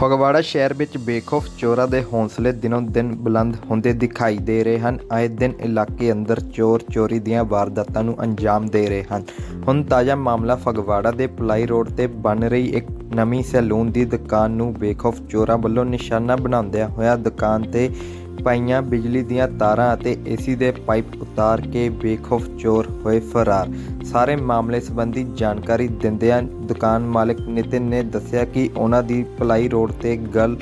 ਫਗਵਾੜਾ ਸ਼ਹਿਰ ਵਿੱਚ ਬੇਖੌਫ ਚੋਰਾਂ ਦੇ ਹੌਸਲੇ ਦਿਨੋਂ ਦਿਨ ਬੁਲੰਦ ਹੁੰਦੇ ਦਿਖਾਈ ਦੇ ਰਹੇ ਹਨ। ਆਏ ਦਿਨ ਇਲਾਕੇ ਅੰਦਰ ਚੋਰ ਚੋਰੀ ਦੀਆਂ ਵਾਰਦਾਤਾਂ ਨੂੰ ਅੰਜਾਮ ਦੇ ਰਹੇ ਹਨ। ਹੁਣ ਤਾਜ਼ਾ ਮਾਮਲਾ ਫਗਵਾੜਾ ਦੇ ਪਲਾਈ ਰੋਡ ਤੇ ਬਣ ਰਹੀ ਇੱਕ ਨਵੀਂ ਸੈਲੂਨ ਦੀ ਦੁਕਾਨ ਨੂੰ ਬੇਖੌਫ ਚੋਰਾਂ ਵੱਲੋਂ ਨਿਸ਼ਾਨਾ ਬਣਾਉਂਦਿਆਂ ਹੋਇਆ ਦੁਕਾਨ ਤੇ ਪਾਈਆਂ ਬਿਜਲੀ ਦੀਆਂ ਤਾਰਾਂ ਅਤੇ ਏਸੀ ਦੇ ਪਾਈਪ ਉਤਾਰ ਕੇ ਬੇਖੌਫ ਚੋਰ ਹੋਏ ਫਰਾਰ। ਸਾਰੇ ਮਾਮਲੇ ਸੰਬੰਧੀ ਜਾਣਕਾਰੀ ਦਿੰਦਿਆਂ ਦੁਕਾਨ ਮਾਲਕ ਨਿਤਿਨ ਨੇ ਦੱਸਿਆ ਕਿ ਉਹਨਾਂ ਦੀ ਪਲਾਈ ਰੋਡ ਤੇ ਗਲ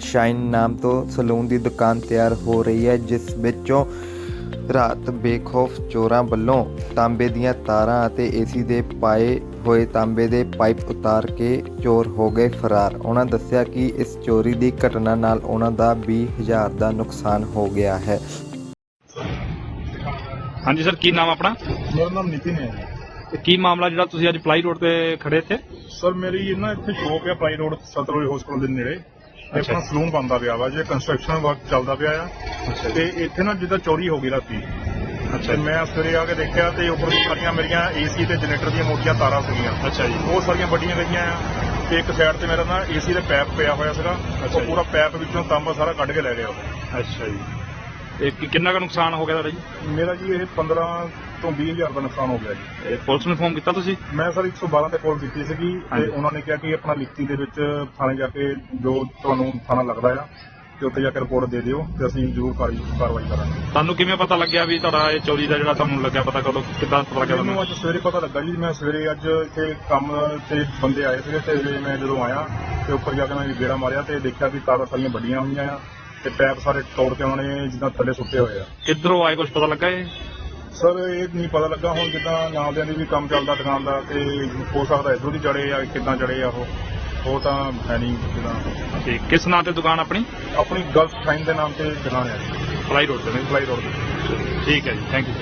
ਸ਼ਾਈਨ ਨਾਮ ਤੋਂ ਸਲੂਨ ਦੀ ਦੁਕਾਨ ਤਿਆਰ ਹੋ ਰਹੀ ਹੈ, ਜਿਸ ਵਿੱਚੋਂ ਰਾਤ ਬੇਖੌਫ ਚੋਰਾਂ ਵੱਲੋਂ ਤਾਂਬੇ ਦੀਆਂ ਤਾਰਾਂ ਅਤੇ ਏਸੀ ਦੇ ਪਾਏ ਹੋਏ ਤਾਂਬੇ ਦੇ ਪਾਈਪ ਉਤਾਰ ਕੇ ਚੋਰ ਹੋ ਗਏ ਫਰਾਰ। ਉਹਨਾਂ ਦੱਸਿਆ ਕਿ ਇਸ ਚੋਰੀ ਦੀ ਘਟਨਾ ਨਾਲ ਉਹਨਾਂ ਦਾ 20000 ਦਾ ਨੁਕਸਾਨ ਹੋ ਗਿਆ ਹੈ। ਹਾਂਜੀ ਸਰ ਕੀ ਨਾਮ ਆਪਣਾ? ਮੇਰਾ ਨਾਮ ਨਿਤਿਨ ਹੈ ਤੇ ਕੀ ਮਾਮਲਾ ਜਿਹੜਾ ਤੁਸੀਂ ਅੱਜ ਪਲਾਈ ਰੋਡ ਤੇ ਖੜੇ ਇੱਥੇ? ਸਰ ਮੇਰੀ ਨਾ ਇੱਥੇ ਸ਼ੋਪ ਹੈ ਪਲਾਈ ਰੋਡ ਸਤਰੋਜ ਹਸਪੀਟਲ ਦੇ ਨੇੜੇ। ਤੇ ਅੱਛਾ। ਆਪਣਾ ਸਲੂਨ ਬੰਦਾ ਪਿਆ ਵਾ ਜੇ ਕੰਸਟਰਕਸ਼ਨ ਵਰਕ ਚੱਲਦਾ ਪਿਆ ਆ। ਤੇ ਇੱਥੇ ਨਾ ਜਿੱਦਾਂ ਚੋਰੀ ਹੋ ਗਈ ਰਾਤੀ ਅੱਛਾ। ਤੇ ਮੈਂ ਸਵੇਰੇ ਆ ਕੇ ਦੇਖਿਆ ਤੇ ਉੱਪਰ ਸਾਰੀਆਂ ਮੇਰੀਆਂ ਏਸੀ ਤੇ ਜਨਰੇਟਰ ਦੀਆਂ ਮੋਟੀਆਂ ਤਾਰਾਂ ਸੀਗੀਆਂ। ਅੱਛਾ ਜੀ। ਉਹ ਸਾਰੀਆਂ ਵੱਡੀਆਂ ਗਈਆਂ ਆ। ਤੇ ਇੱਕ ਸਾਈਡ ਤੇ ਮੇਰਾ ਨਾ ਏਸੀ ਦਾ ਪੈਪ ਪਿਆ ਹੋਇਆ ਸੀਗਾ। ਉਹ। ਪੂਰਾ ਪੈਪ ਵਿੱਚੋਂ ਤਾਂਬਾ ਸਾਰਾ ਕੱਢ ਕੇ ਲੈ ਗਿਆ ਉਹ। ਅੱਛਾ ਜੀ। ਤੇ ਕੀ- ਕਿੰਨਾ ਕੁ ਨੁਕਸਾਨ ਹੋ ਗਿਆ ਤੁਹਾਡਾ ਜੀ? ਮੇਰਾ ਜੀ ਇਹ 15 ਤੋਂ 20 ਹਜ਼ਾਰ ਦਾ ਨੁਕਸਾਨ ਹੋ ਗਿਆ ਜੀ। ਇਹ ਪੁਲਿਸ ਨੂੰ ਫੋਨ ਕੀਤਾ ਤੁਸੀਂ? ਮੈਂ ਸਰ 112 ਤੇ ਕਾਲ ਕੀਤੀ ਸੀਗੀ ਤੇ ਹਾਂਜੀ। ਉਹਨਾਂ ਨੇ ਕਿਹਾ ਕਿ ਆਪਣਾ ਲਿਖਤੀ ਦੇ ਵਿੱਚ ਥਾਣੇ ਜਾ ਕੇ ਜੋ ਤੁਹਾਨੂੰ ਥਾਣਾ ਲੱਗਦਾ ਆ ਤੇ ਉੱਥੇ ਜਾ ਕੇ ਰਿਪੋਰਟ ਦੇ ਦਿਓ ਤੇ ਅਸੀਂ ਜ਼ਰੂਰ ਕਾਰਵਾਈ ਕਾਰਵਾਈ ਕਰਾਂਗੇ। ਤੁਹਾਨੂੰ ਕਿਵੇਂ ਪਤਾ ਲੱਗਿਆ ਵੀ ਤੁਹਾਡਾ ਇਹ ਚੋਰੀ ਦਾ ਜਿਹੜਾ ਤੁਹਾਨੂੰ ਲੱਗਿਆ ਪਤਾ ਕਦੋਂ ਕਿੱਦਾਂ ਪਤਾ ਲੱਗਿਆ ਮੈਨੂੰ ਤੁਹਾਨੂੰ? ਅੱਜ ਸਵੇਰੇ ਪਤਾ ਲੱਗਾ ਜੀ ਮੈਂ ਸਵੇਰੇ ਅੱਜ ਇੱਥੇ ਕੰਮ ਤੇ ਬੰਦੇ ਆਏ ਸੀਗੇ ਤੇ ਮੈਂ ਜਦੋਂ ਆਇਆ ਤੇ ਉੱਪਰ ਜਾ ਕੇ ਮੈਂ ਗੇੜਾ ਮਾਰਿਆ ਤੇ ਦੇਖਿਆ ਵੀ ਤਾਰਾਂ ਸਾਰੀਆਂ ਵੱਡੀਆਂ ਹੋਈਆਂ ਆ ਤੇ ਪੈਪ ਸਾਰੇ ਤੋੜ ਕੇ ਉਹਨਾਂ ਨੇ ਜਿੱਦਾਂ ਥੱਲੇ ਸੁੱਟੇ ਹੋਏ ਆ। ਕਿੱਧਰੋਂ ਆਏ ਕੁਝ ਪਤਾ ਲੱਗਾ ਇਹ? ਸਰ ਇਹ ਨਹੀਂ ਪਤਾ ਲੱਗਾ ਹੁਣ ਜਿੱਦਾਂ ਨਾਮਦਿਆਂ ਦੀ ਵੀ ਕੰਮ ਚੱਲਦਾ ਦੁਕਾਨ ਦਾ ਤੇ ਹੋ ਸਕਦਾ ਇਧਰੋਂ ਦੀ ਚੜੇ ਆ ਕਿੱਦਾਂ ਚੜੇ ਆ ਉਹ। ਉਹ ਤਾਂ ਹੈ ਨਹੀਂ ਜਿੱਦਾਂ ਤੇ ਕਿਸ ਨਾਂ ਤੇ ਦੁਕਾਨ ਆਪਣੀ? ਆਪਣੀ ਗਲਫ ਟਾਈਮ ਦੇ ਨਾਮ ਤੇ ਦੁਕਾਨ ਹੈ। ਪਲਾਈ ਰੋਡ ਤੇ। ਪਲਾਈ ਰੋਡ ਤੇ। ਠੀਕ ਹੈ ਜੀ ਥੈਂਕ ਯੂ